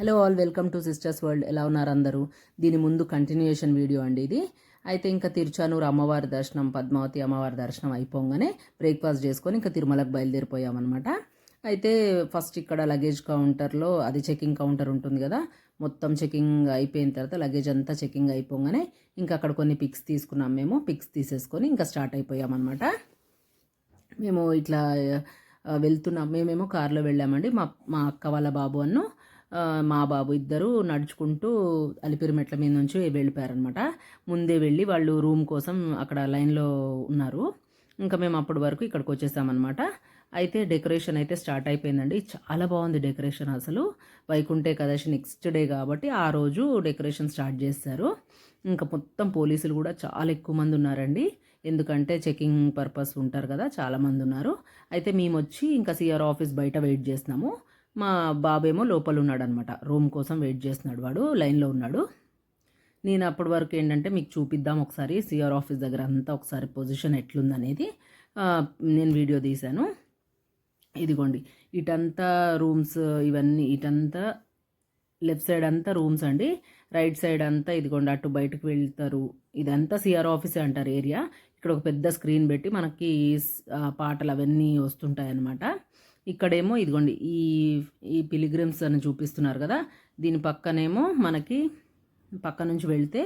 Hello all welcome to sisters world. ఎలా ఉన్నారు అందరూ? దీని ముందు కంటిన్యూయేషన్ వీడియో అండి ఇది. అయితే ఇంకా తిరుచానూరు అమ్మవారి దర్శనం పద్మావతి అమ్మవారి దర్శనం అయిపోగానే బ్రేక్ఫాస్ట్ చేసుకొని ఇంకా తిరుమలకు బయలుదేరిపోయామన్నమాట. అయితే ఫస్ట్ ఇక్కడ లగేజ్ కౌంటర్లో అది చెకింగ్ కౌంటర్ ఉంటుంది కదా మొత్తం చెకింగ్ అయిపోయిన తర్వాత లగేజ్ అంతా చెకింగ్ అయిపోగానే ఇంకా అక్కడ కొన్ని పిక్స్ తీసుకున్నాం మేము. పిక్స్ తీసేసుకొని ఇంకా స్టార్ట్ అయిపోయామన్నమాట. మేము ఇట్లా వెళ్తున్నాం. మేమేమో కారులో వెళ్ళామండి. మా మా అక్క వాళ్ళ బాబు అన్ను మా బాబు ఇద్దరు నడుచుకుంటూ అలిపిరి మెట్ల మీద నుంచి వెళ్ళిపోయారనమాట ముందే వెళ్ళి వాళ్ళు రూమ్ కోసం అక్కడ లైన్లో ఉన్నారు. ఇంకా మేము అప్పటి వరకు ఇక్కడికి వచ్చేసామన్నమాట. అయితే డెకరేషన్ అయితే స్టార్ట్ అయిపోయిందండి. చాలా బాగుంది డెకరేషన్ అసలు. వైకుంఠ ఏకాదశి నెక్స్ట్ డే కాబట్టి ఆ రోజు డెకరేషన్ స్టార్ట్ చేస్తారు ఇంకా మొత్తం పోలీసులు కూడా చాలా ఎక్కువ మంది ఉన్నారండి. ఎందుకంటే చెకింగ్ పర్పస్ ఉంటారు కదా చాలామంది ఉన్నారు. అయితే మేము వచ్చి ఇంకా సిఆర్ ఆఫీస్ బయట వెయిట్ చేస్తున్నాము. మా బాబేమో లోపల ఉన్నాడనమాట రూమ్ కోసం వెయిట్ చేస్తున్నాడు వాడు లైన్లో ఉన్నాడు. నేను అప్పటి వరకు ఏంటంటే మీకు చూపిద్దాం ఒకసారి సిఆర్ ఆఫీస్ దగ్గర అంతా ఒకసారి పొజిషన్ ఎట్లుందనేది. నేను వీడియో తీశాను. ఇదిగోండి ఇటంతా రూమ్స్ ఇవన్నీ ఇటంతా లెఫ్ట్ సైడ్ అంతా రూమ్స్ అండి. రైట్ సైడ్ అంతా ఇదిగోండి అటు బయటకు వెళ్తారు. ఇదంతా సిఆర్ ఆఫీసే అంటారు ఏరియా. ఇక్కడ ఒక పెద్ద స్క్రీన్ పెట్టి మనకి పాటలు అవన్నీ వస్తుంటాయి అన్నమాట ఇక్కడేమో ఇదిగోండి ఈ ఈ పిలిగ్రిమ్స్ అని చూపిస్తున్నారు కదా దీని పక్కనేమో మనకి పక్క నుంచి వెళ్తే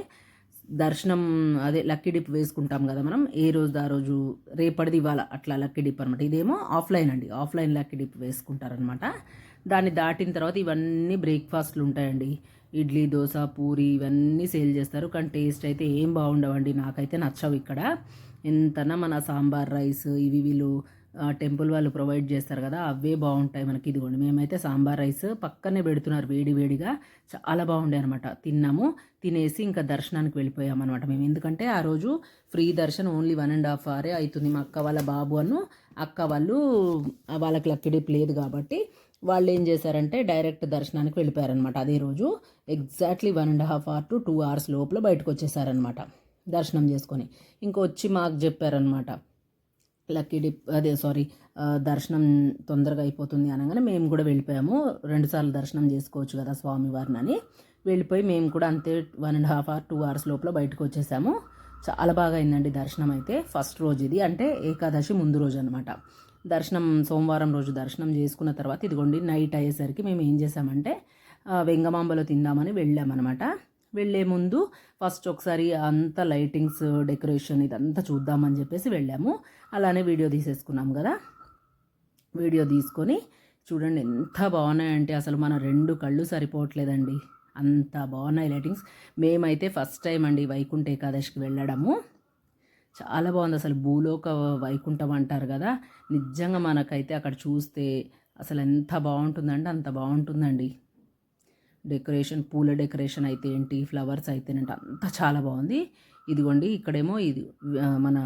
దర్శనం అదే లక్కీ డిప్ వేసుకుంటాం కదా మనం ఏ రోజు ఆ రోజు రేపటిది ఇవ్వాలి అట్లా లక్కీ డిప్ అనమాట ఇదేమో ఆఫ్లైన్ అండి ఆఫ్లైన్ లక్కీ డిప్ వేసుకుంటారనమాట దాన్ని దాటిన తర్వాత ఇవన్నీ బ్రేక్ఫాస్ట్లు ఉంటాయండి. ఇడ్లీ దోశ పూరి ఇవన్నీ సేల్ చేస్తారు. కానీ టేస్ట్ అయితే ఏం బాగుండవండి నాకైతే నచ్చవు ఇక్కడ. ఎంతనా మన సాంబార్ రైస్ ఇవి వీళ్ళు టెంపుల్ వాళ్ళు ప్రొవైడ్ చేస్తారు కదా అవే బాగుంటాయి మనకి. ఇదిగోండి మేమైతే సాంబార్ రైస్ పక్కనే పెడుతున్నారు వేడి వేడిగా. చాలా బాగుండే అనమాట తిన్నాము తినేసి ఇంకా దర్శనానికి వెళ్ళిపోయాం అనమాట మేము. ఎందుకంటే ఆ రోజు ఫ్రీ దర్శనం ఓన్లీ వన్ అండ్ హాఫ్ అవరే అవుతుంది. మా అక్క వాళ్ళ బాబు అను అక్క వాళ్ళు వాళ్ళకి లక్కడిప్ లేదు కాబట్టి వాళ్ళు ఏం చేశారంటే డైరెక్ట్ దర్శనానికి వెళ్ళిపోయారనమాట అదే రోజు exactly one and half hour to two hours లోపల బయటకు వచ్చేసారనమాట దర్శనం చేసుకొని. ఇంకొచ్చి మాకు చెప్పారనమాట లక్కీ డిప్ అదే సారీ దర్శనం తొందరగా అయిపోతుంది అనగానే మేము కూడా వెళ్ళిపోయాము. రెండుసార్లు దర్శనం చేసుకోవచ్చు కదా స్వామివారిని అని వెళ్ళిపోయి మేము కూడా అంతే one and half hour two hours లోపల బయటకు వచ్చేసాము. చాలా బాగా అయిందండి దర్శనం అయితే ఫస్ట్ రోజు ఇది. అంటే ఏకాదశి ముందు రోజు అనమాట దర్శనం సోమవారం రోజు దర్శనం చేసుకున్న తర్వాత ఇదిగోండి నైట్ అయ్యేసరికి మేము ఏం చేసామంటే వెంగమాంబలో తిందామని వెళ్ళామన్నమాట. వెళ్ళే ముందు ఫస్ట్ ఒకసారి అంతా లైటింగ్స్ డెకరేషన్ ఇదంతా చూద్దామని చెప్పేసి వెళ్ళాము. అలానే వీడియో తీసేసుకున్నాం కదా. వీడియో తీసుకొని చూడండి ఎంత బాగున్నాయంటే అసలు మన రెండు కళ్ళు సరిపోవట్లేదండి. అంత బాగున్నాయి లైటింగ్స్. మేమైతే ఫస్ట్ టైం అండి వైకుంఠ ఏకాదశికి వెళ్ళడము. చాలా బాగుంది అసలు భూలోక వైకుంఠం అంటారు కదా. నిజంగా మనకైతే అక్కడ చూస్తే అసలు ఎంత బాగుంటుందంటే అంత బాగుంటుందండి. డెకరేషన్ పూల డెకరేషన్ అయితే ఏంటి ఫ్లవర్స్ అయితేనంటే అంతా చాలా బాగుంది. ఇదిగోండి ఇక్కడేమో ఇది మన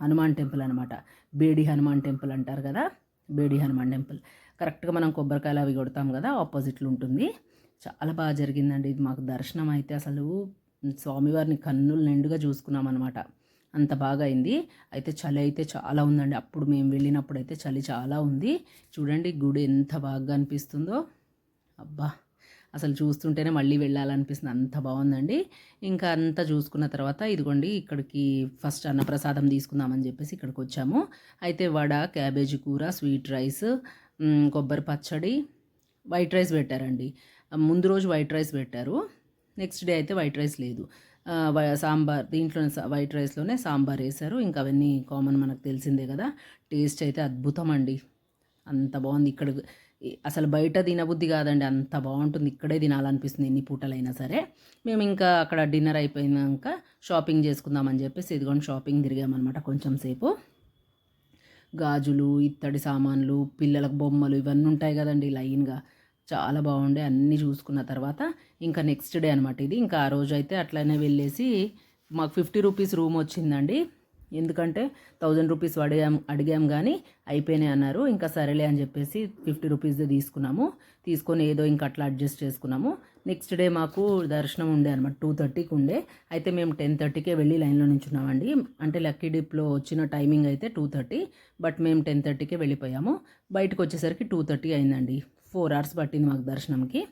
హనుమాన్ టెంపుల్ అనమాట బేడి హనుమాన్ టెంపుల్ అంటారు కదా బేడి హనుమాన్ టెంపుల్. కరెక్ట్గా మనం కొబ్బరికాయలు అవి కొడతాం కదా ఆపోజిట్లో ఉంటుంది. చాలా బాగా జరిగిందండి ఇది మాకు దర్శనం అయితే అసలు స్వామివారిని కన్నులు నిండుగా చూసుకున్నాం అనమాట అంత బాగా అయింది. అయితే చలి అయితే చాలా ఉందండి. అప్పుడు మేము వెళ్ళినప్పుడు అయితే చలి చాలా ఉంది. చూడండి గుడి ఎంత బాగా అనిపిస్తుందో. అబ్బా! అసలు చూస్తుంటేనే మళ్ళీ వెళ్ళాలనిపిస్తుంది. అంత బాగుందండి. ఇంకా అంతా చూసుకున్న తర్వాత ఇదిగోండి ఇక్కడికి ఫస్ట్ అన్నప్రసాదం తీసుకుందామని చెప్పేసి ఇక్కడికి వచ్చాము. అయితే వడ క్యాబేజీ కూర స్వీట్ రైస్ కొబ్బరి పచ్చడి వైట్ రైస్ పెట్టారండి. ముందు రోజు వైట్ రైస్ పెట్టారు. నెక్స్ట్ డే అయితే వైట్ రైస్ లేదు. సాంబార్ దీంట్లోనే వైట్ రైస్లోనే సాంబార్ వేశారు. ఇంకా అవన్నీ కామన్ మనకు తెలిసిందే కదా. టేస్ట్ అయితే అద్భుతం అండి. అంత బాగుంది. ఇక్కడ అసలు బయట తినబుద్ధి కాదండి. అంత బాగుంటుంది. ఇక్కడే తినాలనిపిస్తుంది ఎన్ని పూటలైనా సరే. మేము ఇంకా అక్కడ డిన్నర్ అయిపోయినాక షాపింగ్ చేసుకుందామని చెప్పేసి ఇదిగోండి షాపింగ్ తిరిగామన్నమాట కొంచెం సేపు. గాజులు ఇత్తడి సామాన్లు పిల్లలకు బొమ్మలు ఇవన్నీ ఉంటాయి కదండి లైన్గా. చాలా బాగుండే అన్నీ చూసుకున్న తర్వాత ఇంకా నెక్స్ట్ డే అనమాట ఇది. ఇంకా ఆ రోజు అయితే అట్లనే వెళ్ళేసి మాకు ఫిఫ్టీ రూపీస్ రూమ్ వచ్చిందండి. ఎందుకంటే థౌజండ్ రూపీస్ అడిగాం అడిగాం కానీ అయిపోయినాయి అన్నారు. ఇంకా సరేలే అని చెప్పేసి ఫిఫ్టీ రూపీస్ తీసుకున్నాము. తీసుకొని ఏదో ఇంకా అట్లా అడ్జస్ట్ చేసుకున్నాము. నెక్స్ట్ డే మాకు దర్శనం ఉండే అనమాట టూ థర్టీకి ఉండే. అయితే మేము టెన్ థర్టీకే వెళ్ళి లైన్లో నుంచున్నామండి. అంటే లక్కీ డిప్లో వచ్చిన టైమింగ్ అయితే టూ థర్టీ బట్ మేము టెన్ థర్టీకే వెళ్ళిపోయాము. బయటకు వచ్చేసరికి టూ థర్టీ అయిందండి. ఫోర్ అవర్స్ పట్టింది మాకు దర్శనంకి.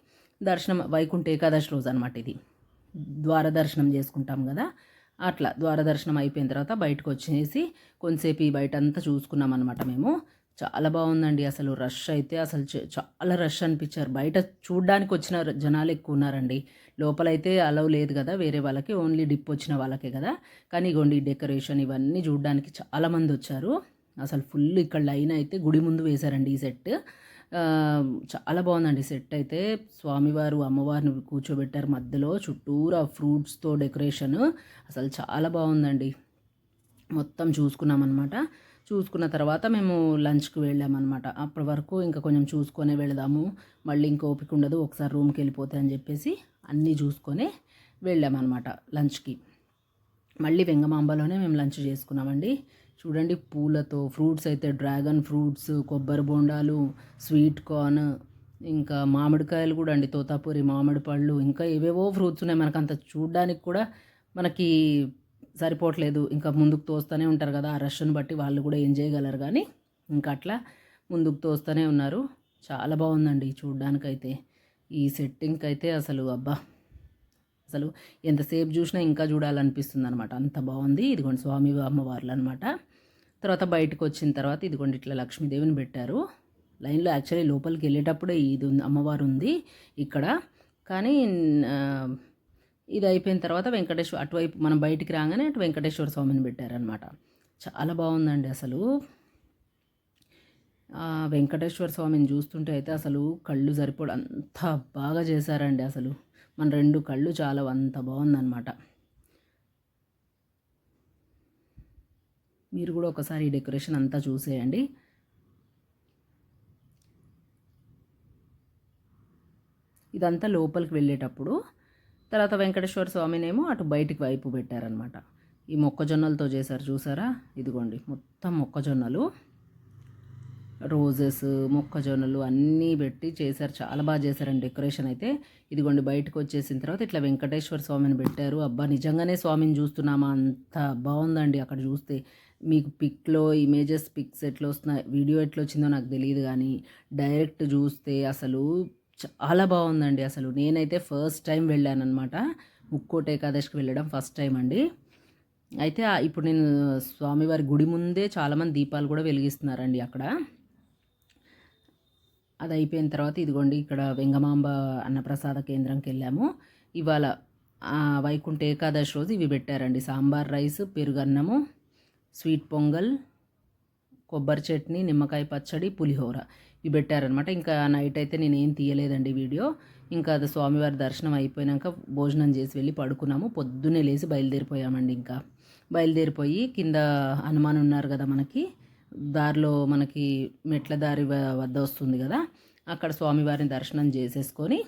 దర్శనం వైకుంఠ ఏకాదశి రోజు అనమాట ఇది. ద్వార దర్శనం చేసుకుంటాం కదా. అట్లా ద్వారదర్శనం అయిపోయిన తర్వాత బయటకు వచ్చేసి కొంతసేపు ఈ బయట అంతా చూసుకున్నాం అనమాట మేము. చాలా బాగుందండి అసలు రష్ అయితే అసలు చాలా రష్ అనిపించారు. బయట చూడ్డానికి వచ్చిన జనాలు ఎక్కువ ఉన్నారండి లోపలైతే అలవ్ లేదు కదా వేరే వాళ్ళకి ఓన్లీ డిప్ వచ్చిన వాళ్ళకే కదా. కానీ ఇగోండి డెకరేషన్ ఇవన్నీ చూడడానికి చాలామంది వచ్చారు అసలు ఫుల్ ఇక్కడ లైన్ అయితే గుడి ముందు వేశారండి ఈ సెట్. చాలా బాగుందండి సెట్ అయితే. స్వామివారు అమ్మవారిని కూర్చోబెట్టారు మధ్యలో. చుట్టూరా ఫ్రూట్స్తో డెకరేషన్. అసలు చాలా బాగుందండి. మొత్తం చూసుకున్నాం అనమాట చూసుకున్న తర్వాత మేము లంచ్కి వెళ్ళామన్నమాట. అప్పటి వరకు ఇంకా కొంచెం చూసుకొనే వెళదాము. మళ్ళీ ఇంకా ఓపిక ఉండదు. ఒకసారి రూమ్కి వెళ్ళిపోతే అని చెప్పేసి అన్నీ చూసుకొని వెళ్ళామన్నమాట లంచ్కి మళ్ళీ వెంగమాంబలోనే మేము లంచ్ చేసుకున్నామండి. చూడండి పూలతో ఫ్రూట్స్ అయితే డ్రాగన్ ఫ్రూట్స్ కొబ్బరి బొండాలు స్వీట్ కార్న్ ఇంకా మామిడికాయలు కూడా అండి తోతాపూరి మామిడి పళ్ళు ఇంకా ఏవేవో ఫ్రూట్స్ ఉన్నాయి. మనకు అంత చూడడానికి కూడా మనకి సరిపోవట్లేదు. ఇంకా ముందుకు తోస్తూనే ఉంటారు కదా ఆ రష్ను బట్టి వాళ్ళు కూడా ఏం చేయగలరు కానీ ఇంకా అట్లా ముందుకు తోస్తూనే ఉన్నారు. చాలా బాగుందండి చూడ్డానికైతే. ఈ సెట్టింగ్కి అయితే అసలు అబ్బా! అసలు ఎంతసేపు చూసినా ఇంకా చూడాలనిపిస్తుంది అనమాట అంత బాగుంది. ఇదిగోండి స్వామి అమ్మవార్లు అనమాట తర్వాత బయటకు వచ్చిన తర్వాత ఇదిగోండి ఇట్లా లక్ష్మీదేవిని పెట్టారు. లైన్లో యాక్చువల్లీ లోపలికి వెళ్ళేటప్పుడే ఇది ఉంది అమ్మవారు ఉంది ఇక్కడ. కానీ ఇది అయిపోయిన తర్వాత వెంకటేశ్వర అటువైపు మనం బయటికి రాగానే అటు వెంకటేశ్వర స్వామిని పెట్టారనమాట చాలా బాగుందండి అసలు. వెంకటేశ్వర స్వామిని చూస్తుంటే అయితే అసలు కళ్ళు సరిపోడు. అంత బాగా చేశారండి అసలు. మన రెండు కళ్ళు చాలా అంత బాగుందన్నమాట. మీరు కూడా ఒకసారి ఈ డెకరేషన్ అంతా చూసేయండి. ఇదంతా లోపలికి వెళ్ళేటప్పుడు తర్వాత వెంకటేశ్వర స్వామినేమో అటు బయటికి వైపు పెట్టారనమాట ఈ మొక్కజొన్నలతో చేశారు చూసారా? ఇదిగోండి మొత్తం మొక్కజొన్నలు. రోజెస్ మొక్కజొన్నలు అన్నీ పెట్టి చేశారు. చాలా బాగా చేశారండి డెకరేషన్ అయితే. ఇదిగోండి బయటకు వచ్చేసిన తర్వాత ఇట్లా వెంకటేశ్వర స్వామిని పెట్టారు. అబ్బా నిజంగానే స్వామిని చూస్తున్నామా? అంత బాగుందండి అక్కడ చూస్తే. మీకు పిక్లో ఇమేజెస్ పిక్స్ ఎట్లా వస్తున్నాయి? వీడియో ఎట్లా వచ్చిందో నాకు తెలియదు కానీ డైరెక్ట్ చూస్తే అసలు చాలా బాగుందండి అసలు. నేనైతే ఫస్ట్ టైం వెళ్ళానమాట ముక్కోట ఏకాదశికి వెళ్ళడం ఫస్ట్ టైం అండి. అయితే ఇప్పుడు నేను స్వామివారి గుడి ముందే చాలామంది దీపాలు కూడా వెలిగిస్తున్నారండి అక్కడ. అది అయిపోయిన తర్వాత ఇదిగోండి ఇక్కడ వెంగమాంబ అన్నప్రసాద కేంద్రంకి వెళ్ళాము. ఇవాళ వైకుంఠ ఏకాదశి రోజు ఇవి పెట్టారండి. సాంబార్ రైస్ పెరుగన్నము స్వీట్ పొంగల్ కొబ్బరి చట్నీ నిమ్మకాయ పచ్చడి పులిహోర ఇవి పెట్టారనమాట ఇంకా నైట్ అయితే నేను ఏం తీయలేదండి వీడియో. ఇంకా అది స్వామివారి దర్శనం అయిపోయినాక భోజనం చేసి వెళ్ళి పడుకున్నాము. పొద్దున్నే లేచి బయలుదేరిపోయామండి ఇంకా. బయలుదేరిపోయి కింద హనుమాన్ ఉన్నారు కదా మనకి దారిలో మనకి మెట్ల దారి వ- వద్ద వస్తుంది కదా. అక్కడ స్వామివారిని దర్శనం చేసేసుకొని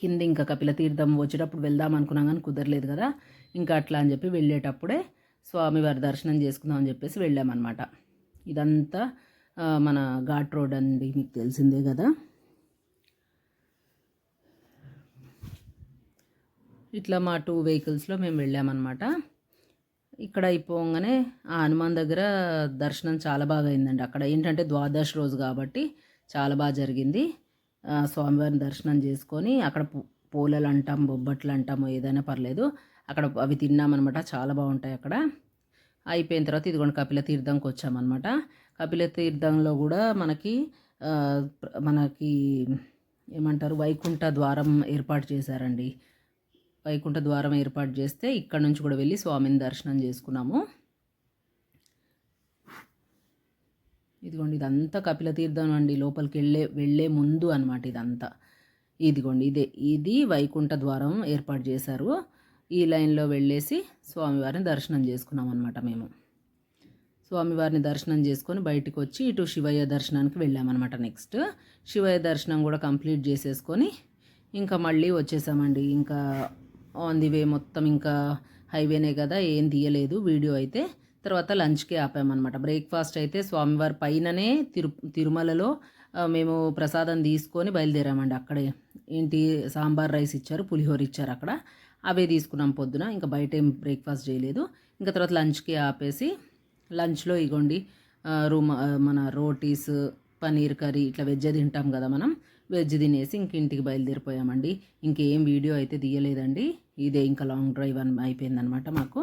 కింద ఇంకా కపిల తీర్థం వచ్చేటప్పుడు వెళ్దాం అనుకున్నాం కానీ కుదరలేదు కదా. ఇంకా అట్లా అని చెప్పి వెళ్ళేటప్పుడే స్వామివారి దర్శనం చేసుకుందాం అని చెప్పేసి వెళ్ళామన్నమాట. ఇదంతా మన ఘాట్ రోడ్ అండి మీకు తెలిసిందే కదా. ఇట్లా మా టూ వెహికల్స్లో మేము వెళ్ళామన్నమాట. ఇక్కడ అయిపోగానే ఆ హనుమాన్ దగ్గర దర్శనం చాలా బాగా అయిందండి అక్కడ ఏంటంటే ద్వాదశ రోజు కాబట్టి చాలా బాగా జరిగింది. స్వామివారిని దర్శనం చేసుకొని అక్కడ పూలలు అంటాం బొబ్బట్లు అంటాము ఏదైనా పర్లేదు. అక్కడ అవి తిన్నామన్నమాట. చాలా బాగుంటాయి అక్కడ. అయిపోయిన తర్వాత ఇదిగోండి కపిల తీర్థంకి వచ్చామన్నమాట. కపిల తీర్థంలో కూడా మనకి మనకి ఏమంటారు? వైకుంఠ ద్వారం ఏర్పాటు చేశారండి. వైకుంఠ ద్వారం ఏర్పాటు చేస్తే ఇక్కడ నుంచి కూడా వెళ్ళి స్వామిని దర్శనం చేసుకున్నాము. ఇదిగోండి ఇదంతా కపిల తీర్థం అండి. లోపలికి వెళ్ళే వెళ్ళే ముందు అనమాట ఇదంతా. ఇదిగోండి ఇదే ఇది వైకుంఠ ద్వారం ఏర్పాటు చేశారు. ఈ లైన్లో వెళ్ళేసి స్వామివారిని దర్శనం చేసుకున్నాం అనమాట మేము. స్వామివారిని దర్శనం చేసుకొని బయటకు వచ్చి ఇటు శివయ్య దర్శనానికి వెళ్ళామన్నమాట నెక్స్ట్. శివయ్య దర్శనం కూడా కంప్లీట్ చేసేసుకొని ఇంకా మళ్ళీ వచ్చేసామండి. ఇంకా ఆన్ ది వే మొత్తం ఇంకా హైవేనే కదా ఏం తీయలేదు వీడియో అయితే. తర్వాత లంచ్కి ఆపామన్నమాట. బ్రేక్ఫాస్ట్ అయితే స్వామివారి పైననే తిరు తిరుమలలో మేము ప్రసాదం తీసుకొని బయలుదేరామండి అక్కడే. ఏంటి సాంబార్ రైస్ ఇచ్చారు పులిహోర ఇచ్చారు అక్కడ. అవే తీసుకున్నాం పొద్దున ఇంకా బయట ఏం బ్రేక్ఫాస్ట్ చేయలేదు. ఇంకా తర్వాత లంచ్కి ఆపేసి లంచ్లో ఇగోండి రూమ్ మన రోటీస్ పనీర్ కర్రీ ఇట్లా వెజ్ తింటాం కదా మనం. వెజ్ తినేసి ఇంక ఇంటికి బయలుదేరిపోయామండి. ఇంకేం వీడియో అయితే తీయలేదండి. ఇదే ఇంకా లాంగ్ డ్రైవ్ అని అయిపోయిందనమాట మాకు.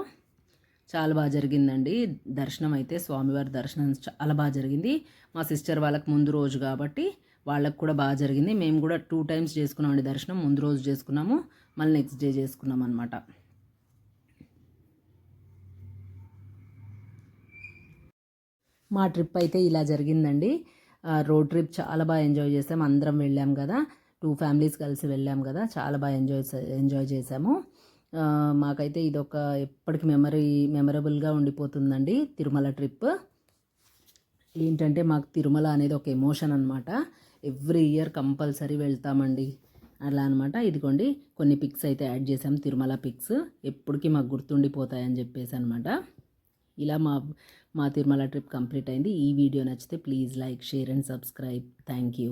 చాలా బాగా జరిగిందండి. దర్శనం అయితే స్వామివారి దర్శనం చాలా బాగా జరిగింది. మా సిస్టర్ వాళ్ళకి ముందు రోజు కాబట్టి వాళ్ళకు కూడా బాగా జరిగింది. మేము కూడా టూ టైమ్స్ చేసుకున్నామండి దర్శనం. ముందు రోజు చేసుకున్నాము. మళ్ళీ నెక్స్ట్ డే చేసుకున్నాం అనమాట మా ట్రిప్ అయితే ఇలా జరిగిందండి. రోడ్ ట్రిప్ చాలా బాగా ఎంజాయ్ చేసాం. అందరం వెళ్ళాం కదా. టూ ఫ్యామిలీస్ కలిసి వెళ్ళాం కదా. చాలా బాగా ఎంజాయ్ ఎంజాయ్ చేసాము. మాకైతే ఇదొక ఎప్పటికి మెమరీ మెమరబుల్గా ఉండిపోతుందండి తిరుమల ట్రిప్ ఏంటంటే మాకు తిరుమల అనేది ఒక ఎమోషన్ అనమాట ఎవ్రీ ఇయర్ కంపల్సరీ వెళ్తామండి. అలా అనమాట ఇదిగోండి కొన్ని పిక్స్ అయితే యాడ్ చేసాం. తిరుమల పిక్స్ ఎప్పటికీ మాకు గుర్తుండిపోతాయని చెప్పేసి అనమాట ఇలా మా మా తిరుమల ట్రిప్ కంప్లీట్ అయింది. ఈ వీడియో నచ్చితే please like share and subscribe. Thank you.